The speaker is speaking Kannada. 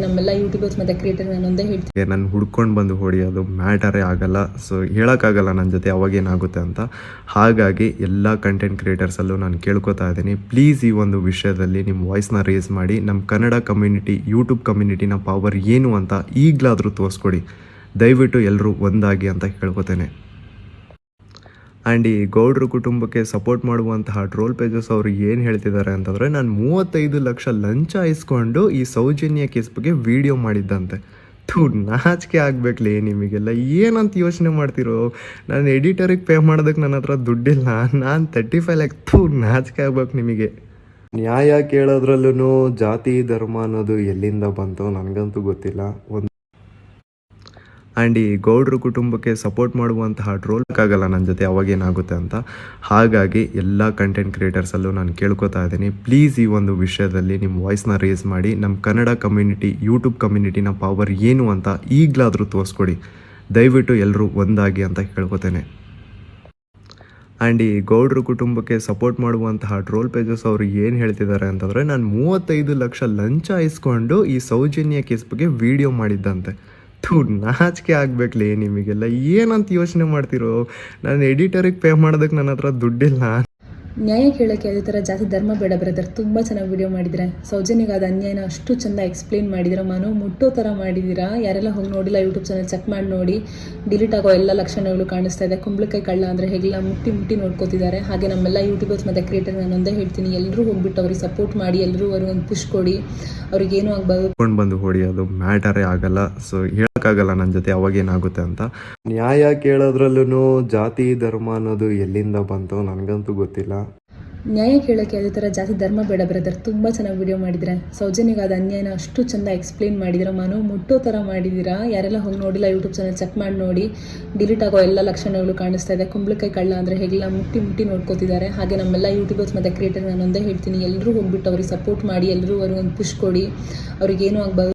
ನಮ್ಮೆಲ್ಲ ಯೂಟ್ಯೂಬರ್ಸ್ ಮತ್ತೆ ಕ್ರಿಯೇಟರ್ ನಾನು ಒಂದೇ ಹೇಳ್ತೀನಿ. ನಾನು ಹುಡ್ಕೊಂಡು ಬಂದು ಹೊಡಿಯೋದು ಮ್ಯಾಟರೇ ಆಗಲ್ಲ. ಸೊ ಹೇಳೋಕ್ಕಾಗಲ್ಲ ನನ್ನ ಜೊತೆ ಅವಾಗೇನಾಗುತ್ತೆ ಅಂತ. ಹಾಗಾಗಿ ಎಲ್ಲ ಕಂಟೆಂಟ್ ಕ್ರಿಯೇಟರ್ಸಲ್ಲೂ ನಾನು ಕೇಳ್ಕೊತಾ ಇದ್ದೀನಿ. ಪ್ಲೀಸ್ ಈ ಒಂದು ವಿಷಯದಲ್ಲಿ ನಿಮ್ಮ ವಾಯ್ಸ್ನ ರೇಸ್ ಮಾಡಿ. ನಮ್ಮ ಕನ್ನಡ ಕಮ್ಯುನಿಟಿ ಯೂಟ್ಯೂಬ್ ಕಮ್ಯುನಿಟಿನ ಪವರ್ ಏನು ಅಂತ ಈಗಲಾದರೂ ತೋರಿಸ್ಕೊಡಿ. ದಯವಿಟ್ಟು ಎಲ್ಲರೂ ಒಂದಾಗಿ ಅಂತ ಕೇಳ್ಕೊತೇನೆ. ಆ್ಯಂಡ್ ಈ ಗೌಡ್ರ ಕುಟುಂಬಕ್ಕೆ ಸಪೋರ್ಟ್ ಮಾಡುವಂತಹ ಟ್ರೋಲ್ ಪೇಜಸ್ ಅವರು ಏನು ಹೇಳ್ತಿದ್ದಾರೆ ಅಂತಂದರೆ, ನಾನು ಮೂವತ್ತೈದು ಲಕ್ಷ ಲಂಚ ಇಸ್ಕೊಂಡು ಈ ಸೌಜನ್ಯ ಕೇಸ್ ಬಗ್ಗೆ ವಿಡಿಯೋ ಮಾಡಿದ್ದಂತೆ. ಥೂ, ನಾಚಿಕೆ ಆಗಬೇಕಲ್ಲ ನಿಮಗೆಲ್ಲ. ಏನಂತ ಯೋಚನೆ ಮಾಡ್ತಿರೋ? ನಾನು ಎಡಿಟರಿಗೆ ಪೇ ಮಾಡೋದಕ್ಕೆ ನನ್ನ ಹತ್ರ ದುಡ್ಡಿಲ್ಲ. ನಾನು ತರ್ಟಿ ಫೈವ್ ಲ್ಯಾಕ್ ಥೂ, ನಾಚಿಕೆ ಆಗ್ಬೇಕು ನಿಮಗೆ. ನ್ಯಾಯ ಕೇಳೋದ್ರಲ್ಲೂ ಜಾತಿ, ಧರ್ಮ ಅನ್ನೋದು ಎಲ್ಲಿಂದ ಬಂತು ನನಗಂತೂ ಗೊತ್ತಿಲ್ಲ. ಒಂದು ಆ್ಯಂಡ್ ಈ ಗೌಡ್ರ ಕುಟುಂಬಕ್ಕೆ ಸಪೋರ್ಟ್ ಮಾಡುವಂತಹ ಟ್ರೋಲ್ ಆಗಲ್ಲ ನನ್ನ ಜೊತೆ ಅವಾಗೇನಾಗುತ್ತೆ ಅಂತ. ಹಾಗಾಗಿ ಎಲ್ಲ ಕಂಟೆಂಟ್ ಕ್ರಿಯೇಟರ್ಸಲ್ಲೂ ನಾನು ಕೇಳ್ಕೊತಾ ಇದ್ದೀನಿ. ಪ್ಲೀಸ್ ಈ ಒಂದು ವಿಷಯದಲ್ಲಿ ನಿಮ್ಮ ವಾಯ್ಸ್ನ ರೇಸ್ ಮಾಡಿ. ನಮ್ಮ ಕನ್ನಡ ಕಮ್ಯುನಿಟಿ ಯೂಟ್ಯೂಬ್ ಕಮ್ಯುನಿಟಿನ ಪವರ್ ಏನು ಅಂತ ಈಗಲಾದರೂ ತೋರಿಸ್ಕೊಡಿ. ದಯವಿಟ್ಟು ಎಲ್ಲರೂ ಒಂದಾಗಿ ಅಂತ ಕೇಳ್ಕೊತೇನೆ. ಆ್ಯಂಡ್ ಈ ಗೌಡ್ರ ಕುಟುಂಬಕ್ಕೆ ಸಪೋರ್ಟ್ ಮಾಡುವಂತಹ ಟ್ರೋಲ್ ಪೇಜಸ್ ಅವರು ಏನು ಹೇಳ್ತಿದ್ದಾರೆ ಅಂತಂದರೆ, ನಾನು ಮೂವತ್ತೈದು ಲಕ್ಷ ಲಂಚ ಇಸ್ಕೊಂಡು ಈ ಸೌಜನ್ಯ ಕೇಸ್ ಬಗ್ಗೆ ವಿಡಿಯೋ ಮಾಡಿದ್ದಂತೆ. ಥೂ ನಾಚಿಕೆ ಆಗ್ಬೇಕ್ಲಿ ನಿಮಗೆಲ್ಲ. ಏನಂತ ಯೋಚನೆ ಮಾಡ್ತಿರೋ? ನಾನು ಎಡಿಟರಿಗೆ ಪೇ ಮಾಡೋದಕ್ಕೆ ನನ್ನ ಹತ್ರ ದುಡ್ಡಿಲ್ಲ. ನ್ಯಾಯ ಕೇಳೋಕ್ಕೆ ಅದೇ ಥರ ಜಾತಿ ಧರ್ಮ ಬೇಡ ಬ್ರದರ್. ತುಂಬ ಚೆನ್ನಾಗಿ ವಿಡಿಯೋ ಮಾಡಿದ್ರೆ. ಸೌಜನ್ಯಗಾದ ಅನ್ಯಾಯನ ಅಷ್ಟು ಚೆಂದ ಎಕ್ಸ್ಪ್ಲೇನ್ ಮಾಡಿದ್ದೀರಾ ಮನು ಮುಟ್ಟೋ ಥರ ಮಾಡಿದ್ದೀರಾ ಯಾರೆಲ್ಲ ಹೋಗಿ ನೋಡಿಲ್ಲ ಯೂಟ್ಯೂಬ್ ಚಾನಲ್ ಚೆಕ್ ಮಾಡಿ ನೋಡಿ. ಡಿಲೀಟ್ ಆಗೋ ಎಲ್ಲ ಲಕ್ಷಣಗಳು ಕಾಣಿಸ್ತಾ ಇದೆ. ಕುಂಬಳಕಾಯಿ ಕಳ್ಳ ಅಂದರೆ ಹೇಗೆಲ್ಲ ಮುಟ್ಟಿ ಮುಟ್ಟಿ ನೋಡ್ಕೋತಿದ್ದಾರೆ. ಹಾಗೆ ನಮ್ಮೆಲ್ಲ ಯೂಟ್ಯೂಬರ್ಸ್ ಮತ್ತು ಕ್ರಿಯೇಟರ್ ನಾನು ಒಂದೇ ಹೇಳ್ತೀನಿ. ಎಲ್ಲರೂ ಹೋಗ್ಬಿಟ್ಟು ಅವ್ರಿಗೆ ಸಪೋರ್ಟ್ ಮಾಡಿ ಎಲ್ಲರೂ ಅವ್ರಿಗೆ ಒಂದು ಪುಷ್ ಕೊಡಿ. ಅವ್ರಿಗೇನು ಆಗಬಾರ್ದು. ಕೊಂಡು ಬಂದು ಹೊಡಿಯೋದು ಮ್ಯಾಟರೇ ಆಗಲ್ಲ. ಸೊ ಹೇಳೋಕ್ಕಾಗಲ್ಲ ನನ್ನ ಜೊತೆ ಅವಾಗೇನಾಗುತ್ತೆ ಅಂತ. ನ್ಯಾಯ ಕೇಳೋದ್ರಲ್ಲೂ ಜಾತಿ ಧರ್ಮ ಅನ್ನೋದು ಎಲ್ಲಿಂದ ಬಂತು ನನಗಂತೂ ಗೊತ್ತಿಲ್ಲ. ನ್ಯಾಯ ಕೇಳೋಕ್ಕೆ ಅದೇ ಥರ ಜಾತಿ ಧರ್ಮ ಬೇಡ ಬ್ರದರ್ ತುಂಬ ಚೆನ್ನಾಗಿ ವಿಡಿಯೋ ಮಾಡಿದ್ರೆ. ಸೌಜನ್ಯಗಾದ ಅನ್ಯಾಯನ ಅಷ್ಟು ಚೆಂದ ಎಕ್ಸ್ಪ್ಲೇನ್ ಮಾಡಿದ್ದೀರಾ ಮನೋ ಮುಟ್ಟೋ ಥರ ಮಾಡಿದ್ದೀರಾ ಯಾರೆಲ್ಲ ಹೋಗಿ ನೋಡಿಲ್ಲ ಯೂಟ್ಯೂಬ್ ಚಾನಲ್ ಚೆಕ್ ಮಾಡಿ ನೋಡಿ. ಡಿಲೀಟ್ ಆಗೋ ಎಲ್ಲ ಲಕ್ಷಣಗಳು ಕಾಣಿಸ್ತಾ ಇದೆ. ಕುಂಬಳಕಾಯಿ ಕಳ್ಳ ಅಂದರೆ ಹೇಗೆಲ್ಲ ಮುಟ್ಟಿ ಮುಟ್ಟಿ ನೋಡ್ಕೋತಿದ್ದಾರೆ. ಹಾಗೆ ನಮ್ಮೆಲ್ಲ ಯೂಟ್ಯೂಬರ್ಸ್ ಮತ್ತು ಕ್ರಿಯೇಟರ್ ನಾನು ಒಂದೇ ಹೇಳ್ತೀನಿ. ಎಲ್ಲರೂ ಹೋಗ್ಬಿಟ್ಟು ಅವ್ರಿಗೆ ಸಪೋರ್ಟ್ ಮಾಡಿ ಎಲ್ಲರೂ ಅವ್ರಿಗೆ ಒಂದು ಪುಷ್ ಕೊಡಿ. ಅವ್ರಿಗೇನು ಆಗಬಾರ್ದು.